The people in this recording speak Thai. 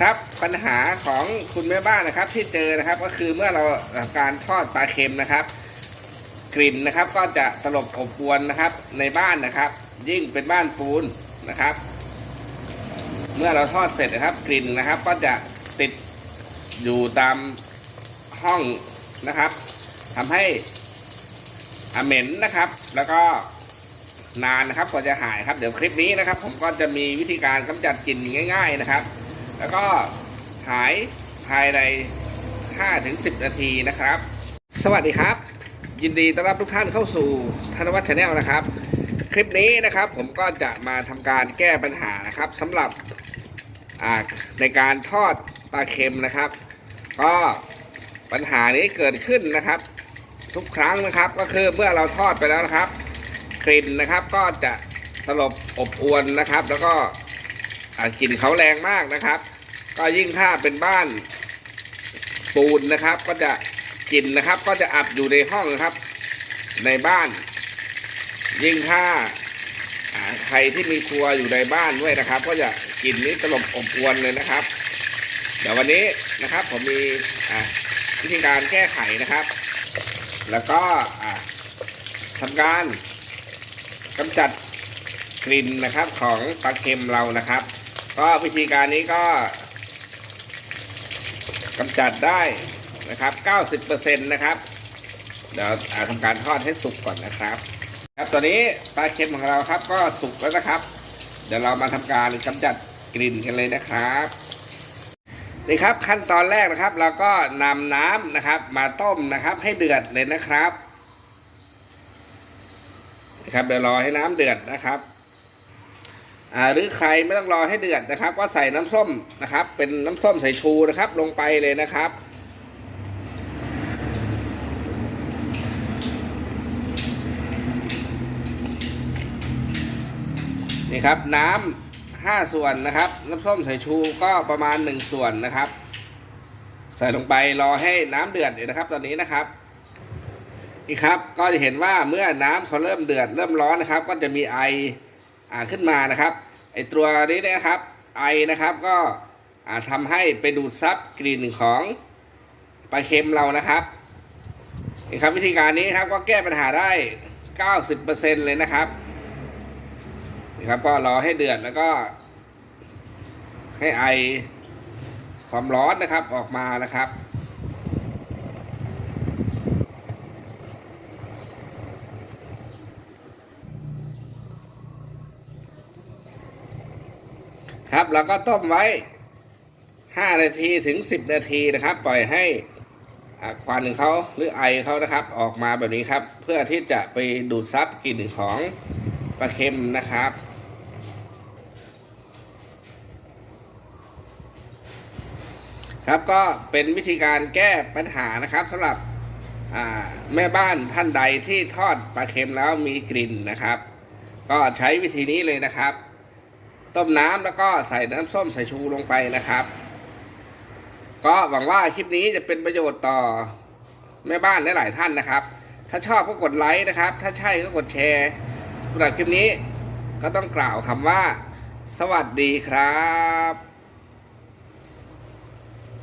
ครับปัญหาของคุณแม่บ้านนะครับ ที่เจอนะครับก็คือเมื่อเราทำการทอดปลาเค็มนะครับ กลิ่นนะครับก็จะตลบอบอวนนะครับในบ้านนะครับ ยิ่งเป็นบ้านปูนนะครับ เมื่อเราทอดเสร็จนะครับ กลิ่นนะครับ ก็จะติดอยู่ตามห้องนะครับทำให้อเหม็นนะครับ แล้วก็นานนะครับกว่าจะหายครับ เดี๋ยวคลิปนี้นะครับ ผมก็จะมีวิธีการกำจัดกลิ่นง่าย ๆนะครับ แล้วก็หายภายใน 5-10 นาทีนะครับ สวัสดีครับ ยินดีต้อนรับทุกท่านเข้าสู่ธนวัฒน์ชาแนลนะครับ คลิปนี้นะครับผมก็จะมาทำการแก้ปัญหานะครับสำหรับในการทอดปลาเค็มนะครับ ก็ปัญหานี้เกิดขึ้นนะครับ ทุกครั้งนะครับก็คือเมื่อเราทอดไปแล้วนะครับ กลิ่นนะครับก็จะตลบอบอวนนะครับ แล้วก็กลิ่นเขาแรงมากนะครับ ก็ยิ่งถ้าเป็นบ้านปูนนะครับ ก็จะกลิ่นนะครับ ก็จะอับอยู่ในห้องนะครับ ในบ้าน ยิ่งถ้าใครที่มีครัวอยู่ในบ้านด้วยนะครับ ก็จะกลิ่นนี้ตลบอบอวนเลยนะครับเดี๋ยววันนี้นะครับผมมีวิธีการแก้ไขนะครับ แล้วก็อ่าทำการกำจัดกลิ่นนะครับของปลาเค็มเรานะครับ ก็วิธีการนี้ก็ กำจัดได้นะครับ 90%นะครับ เดี๋ยวอ่าทำการทอดให้สุกก่อนนะครับ ครับ ตอนนี้ปลาเค็มของเราครับ ก็สุกแล้วนะครับ เดี๋ยวเรามาทำการกำจัดกลิ่นกันเลยนะครับนี่ครับขั้นตอนแรกนะครับ เราก็นำน้ำนะครับ มาต้มนะครับ ให้เดือดเลยนะครับนะครับเดี๋ยวรอให้น้ำเดือดนะครับ อ่าหรือใครไม่ต้องรอให้เดือดนะครับ ก็ใส่น้ำส้มนะครับ เป็นน้ำส้มใสายชูนะครับ ลงไปเลยนะครับนี่ครับน้ำห้าส่วนนะครับ น้ำส้มสายชูก็ประมาณหนึ่งส่วนนะครับ ใส่ลงไปรอให้น้ำเดือดอยู่นะครับ ตอนนี้นะครับนี่ครับก็จะเห็นว่าเมื่อน้ำเขาเริ่มเดือดเริ่มร้อนนะครับ ก็จะมีไออ่าขึ้นมานะครับ ไอตัวนี้นะครับไอนะครับก็อ่าทำให้ไปดูดซับกลิ่นของปลาเค็มเรานะครับนี่ครับวิธีการนี้ครับก็แก้ปัญหาได้ 90%เลยนะครับนะครับก็รอให้เดือดแล้วก็ ให้ไอความร้อนนะครับออกมานะครับ ครับแล้วก็ต้มไว้5นาทีถึง10นาทีนะครับ ปล่อยให้ควันของเขาหรือไอเขานะครับ ออกมาแบบนี้ครับ เพื่อที่จะไปดูดซับกลิ่นของปลาเค็มนะครับครับก็เป็นวิธีการแก้ปัญหานะครับสำหรับแม่บ้านท่านใดที่ทอดปลาเค็มแล้วมีกลิ่นนะครับ ก็ใช้วิธีนี้เลยนะครับ ต้มน้ำแล้วก็ใส่น้ำส้มสายชูลงไปนะครับ ก็หวังว่าคลิปนี้จะเป็นประโยชน์ต่อแม่บ้านหลายๆท่านนะครับ ถ้าชอบก็กดไลค์นะครับ ถ้าใช่ก็กดแชร์สำหรับคลิปนี้ก็ต้องกล่าวคำว่า สวัสดีครับ